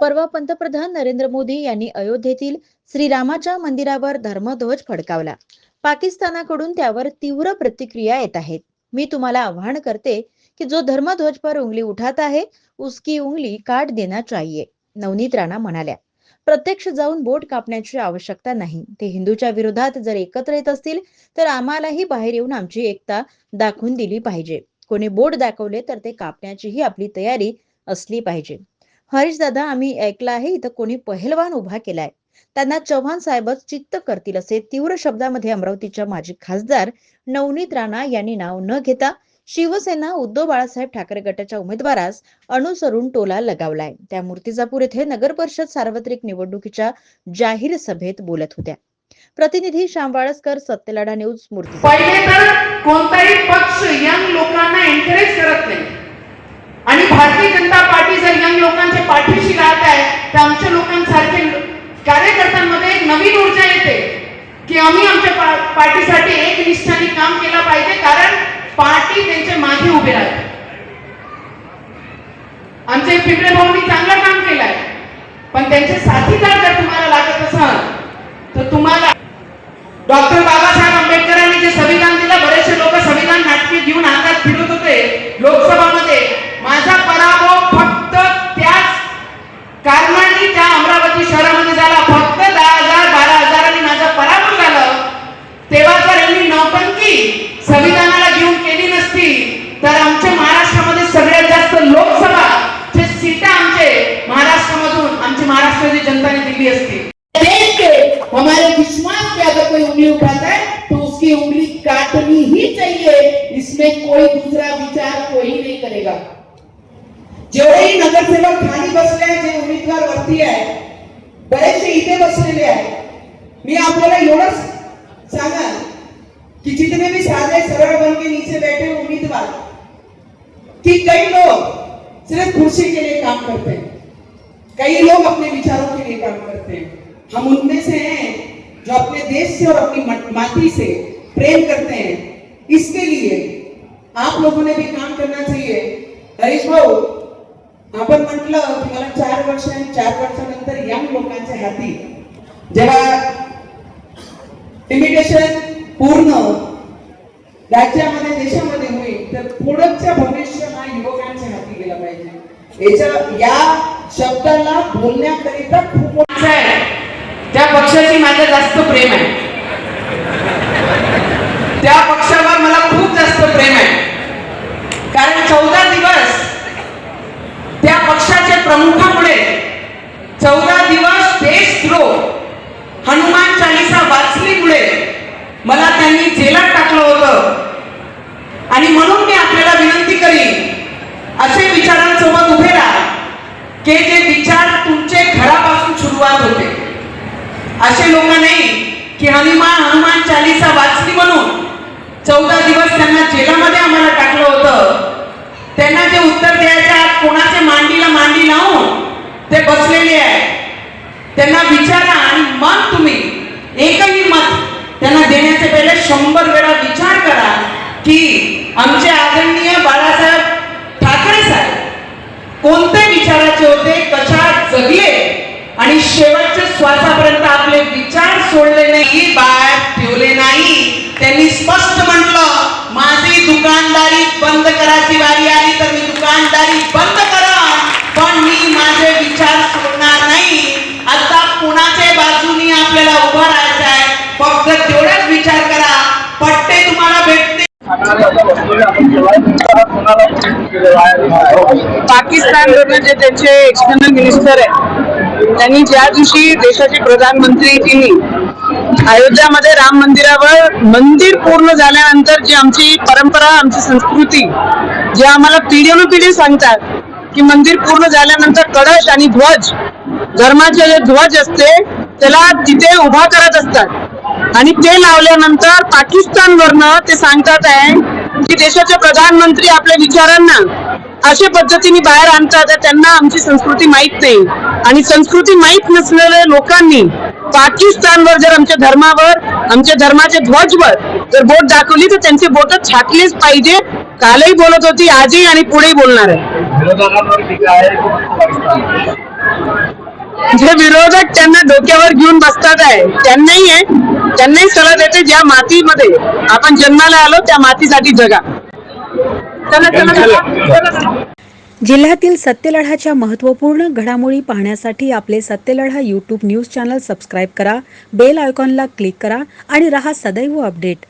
परवा पंतप्रधान नरेंद्र मोदी यांनी अयोध्येतील श्रीरामाच्या मंदिरावर धर्मध्वज फडकावला. पाकिस्तानाकडून त्यावर तीव्र प्रतिक्रिया येत आहेत. मी तुम्हाला आव्हान करते कि जो धर्मध्वज पर उंगली उठाता है उसकी उंगली काट देना चाहिए नवनीत राणा म्हणाल्या. प्रत्यक्ष जाऊन बोट कापण्याची आवश्यकता नाही. ते हिंदूच्या विरोधात जर एकत्र येत असतील तर आम्हालाही बाहेर येऊन आमची एकता दाखवून दिली पाहिजे. कोणी बोट दाखवले तर ते कापण्याचीही आपली तयारी असली पाहिजे. हरीश दादा आम्ही ऐकलं आहे इथं कोणी पहिलवान उभा केलाय. त्यांना चव्हाण साहेबच चित्त करतील असे तीव्र शब्दामध्ये अमरावतीच्या माजी खासदार नवनीत राणा यांनी नाव न घेता शिवसेना उद्धव बाळासाहेब ठाकरे गटाच्या उमेदवारास अनुसरून टोला लगावलाय. त्या मूर्तिजापूर येथे नगर परिषद सार्वत्रिक निवडणुकीच्या जाहीर सभेत बोलत होत्या. प्रतिनिधी श्याम वाळसकर सत्यलढा न्यूज मूर्ती पहिले तर कोणताही पक्ष यंग लोकांना एनकरेज करत नाही. आणि भारतीय जनता पार्टी जर यंग लोकांच्या पाठीशी राहत आहे तर आमच्या लोकांसारखे कार्यकर्त्यांमध्ये एक नवीन ऊर्जा येते की आम्ही आमच्या पार्टीसाठी एक निष्ठाने काम केलं पाहिजे कारण पार्टी त्यांच्या मागे उभे राहते. आमचे पिंपळे भाऊंनी चांगलं काम केलंय पण त्यांचे साथीदार जर तुम्हाला लागत असाल तर तुम्हाला डॉक्टर बाबासाहेब आंबेडकरांनी जे संविधान दिलं बरेचसे लोक संविधान नाटके घेऊन हातात फिरत होते लोकसभामध्ये माझा पराभव फक्त त्याच कारणाने त्या अमरावती शहरामध्ये झाला फक्त दहा हजार बारा हजारांनी माझा पराभव झालं. तेव्हा जर यांनी नौटंकी संविधानाला घेऊन केली नसती तर आमच्या महाराष्ट्रामध्ये सगळ्यात जास्त लोकसभा जे सीटा आमचे महाराष्ट्रामधून आमची महाराष्ट्राची जनताने दिली असती. हमारे विश्वास पे अगर कोई उंगली उठाता है तो उसकी उंगली काटनी ही चाहिए। इसमें कोई दूसरा विचार कोई नहीं करेगा। जेवढेही नगरसेवक खाली बसले आहेत, जे उमेदवार वरती आहे बरेचसे इथे बसलेले आहेत. मी आपल्याला एवढंच सांगा कि जितने भी सादे सरल बन के नीचे बैठे उम्मीदवार कि कई लोग सिर्फ़ कुर्सी के लिए काम करते हैं. कई लोग अपने विचारों के लिए काम करते हैं. हम उनमें से हैं जो अपने देश से और अपनी मट- से प्रेम करते हैं. इसके लिए आप लोगों ने भी काम करना चाहिए. हरीश भाऊ आपण म्हटलं की मला चार वर्ष आणि चार वर्षानंतर यंग लोकांच्या हाती जेव्हा लिमिटेशन पूर्ण राज्यामध्ये देशामध्ये होईल तर पुढच्या भविष्य हा युवकांच्या हाती गेला पाहिजे. याच्या या शब्दाला बोलण्याकरिता खूप मोठा आहे. त्या पक्षाची माझं जास्त प्रेम आहे त्या पक्षावर मला खूप जास्त प्रेम आहे कारण चौदा दिवस त्या पक्षाच्या प्रमुखामुळे चौदा दिवस देशद्रोह हनुमान चालिसा वाचलीमुळे मला त्यांनी जेलात टाकलं होतं. आणि म्हणून मी आपल्याला विनंती करीन असे विचारांसोबत उभे राहा की जे विचार तुमचे घरापासून सुरुवात होते. असे लोक नाही की हनुमान हनुमान चालिसा वाचली म्हणून चौदा दिवस त्यांना जेलामध्ये आम्हाला टाकलं होतं. त्यांना जे उत्तर द्यायच्या आज कोणाचे मांडीला मांडी लावून ते बसलेले आहे. त्यांना विचारा आणि मग तुम्ही. एकही मत त्यांना देण्याचे पहिले शंभर वेळा विचार करा की आमचे आदरणीय बाळासाहेब ठाकरे साहेब कोणते विचाराचे होते कशा जगले आणि शेवटच्या श्वासापर्यंत आपले विचार सोडले नाही बाहेर ठेवले नाही त्यांनी स्पष्ट म्हटलं माझी दुकानदारी बंद करायची वारी आली तर मी दुकानदारी बंद करा पण मी माझे विचार सोडणार नाही आता कुणाच्या बाजूनी आपल्याला उभं राहायचं आहे फक्त तेवढाच विचार करा पट्टे तुम्हाला भेटते पाकिस्तानवरनं जे त्यांचे एक्सटर्नल मिनिस्टर आहे त्यांनी ज्या दिवशी देशाची प्रधानमंत्री तिन्ही अयोध्यामध्ये राम मंदिरावर मंदिर पूर्ण झाल्यानंतर जी आमची परंपरा आमची संस्कृती जे आम्हाला पिढी सांगतात की मंदिर पूर्ण झाल्यानंतर कळश आणि ध्वज धर्माचे जे ध्वज असते त्याला तिथे उभा करत असतात. आणि ते लावल्यानंतर पाकिस्तान वरनं ते सांगतात आहे की देशाचे प्रधानमंत्री आपल्या विचारांना अशा पद्धतीने बाहेर आणतात तर त्यांना आमची संस्कृती माहीत नाही. आणि संस्कृती माहीत नसलेल्या लोकांनी पाकिस्तानवर जर आमच्या धर्मावर आमच्या धर्माच्या ध्वजवर जर बोट दाखवली तर त्यांचे बोट छाटलेच पाहिजे. कालही बोलत होती आजही आणि पुढेही बोलणार आहे. जे विरोधक त्यांना डोक्यावर घेऊन बसतात आहे त्यांनाही आहे. त्यांनाही सलाह देते ज्या मातीमध्ये आपण जन्माला आलो त्या मातीसाठी जगा. चला चला चला. जिल्ह्यातील सत्यलढाच्या महत्त्वपूर्ण घडामोडी पाहण्यासाठी आपले Satyaladha YouTube news channel subscribe करा बेल आयकॉनला क्लिक करा आणि रहा सदैव अपडेट